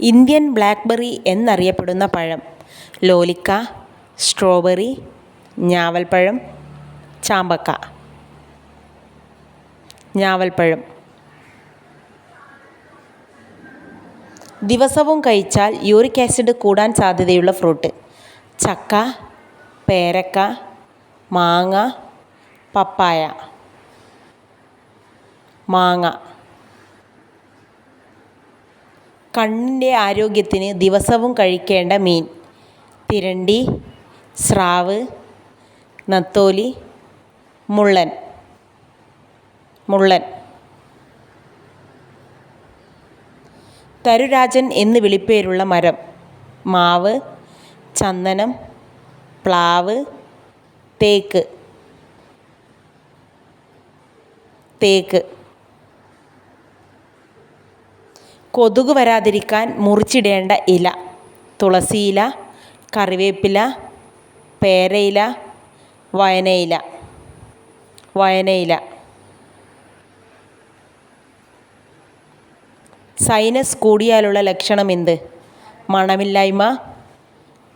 Indian blackberry എന്നറിയപ്പെടുന്ന പഴം. ലോലിക്ക strawberry ഞാവൽപ്പഴം ചാമ്പക്ക. ഞാവൽപ്പഴം. ദിവസവും കഴിച്ചാൽ യൂറിക് ആസിഡ് കൂടാൻ സാധ്യതയുള്ള ഫ്രൂട്ട്. ചക്ക പേരക്ക മാങ്ങ പപ്പായ. മാങ്ങ. കണ്ണിന്റെ ആരോഗ്യത്തിന് ദിവസവും കഴിക്കേണ്ട മീൻ. തിരണ്ടി സ്രാവ് നത്തോലി മുള്ളൻ. മുള്ളൻ. തരുരാജൻ എന്ന് വിളിപ്പേരുള്ള മരം. മാവ് ചന്ദനം പ്ലാവ് തേക്ക്. തേക്ക്. കൊതുക് വരാതിരിക്കാൻ മുറിച്ചിടേണ്ട ഇല. തുളസിയില കറിവേപ്പില പേരയില വയനയില. വയനയില. സൈനസ് കൂടിയാലുള്ള ലക്ഷണം എന്ത്? മണമില്ലായ്മ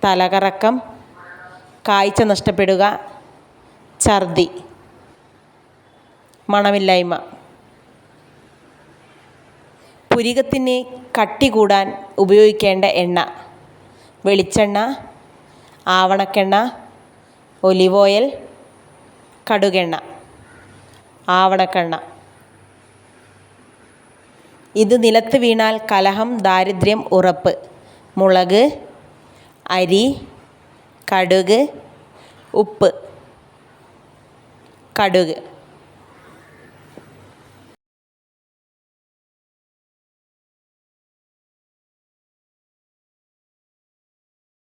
തലകറക്കം കാഴ്ച നഷ്ടപ്പെടുക ഛർദി. മണമില്ലായ്മ. പുരികത്തിന് കട്ടി കൂടാൻ ഉപയോഗിക്കേണ്ട എണ്ണ. വെളിച്ചെണ്ണ ആവണക്കെണ്ണ ഒലിവ് ഓയിൽ കടുകെണ്ണ. ആവണക്കെണ്ണ. ഇത് നിലത്ത് വീണാൽ കലഹം ദാരിദ്ര്യം ഉറപ്പ്. മുളക് അരി കടുക് ഉപ്പ്. കടുക്.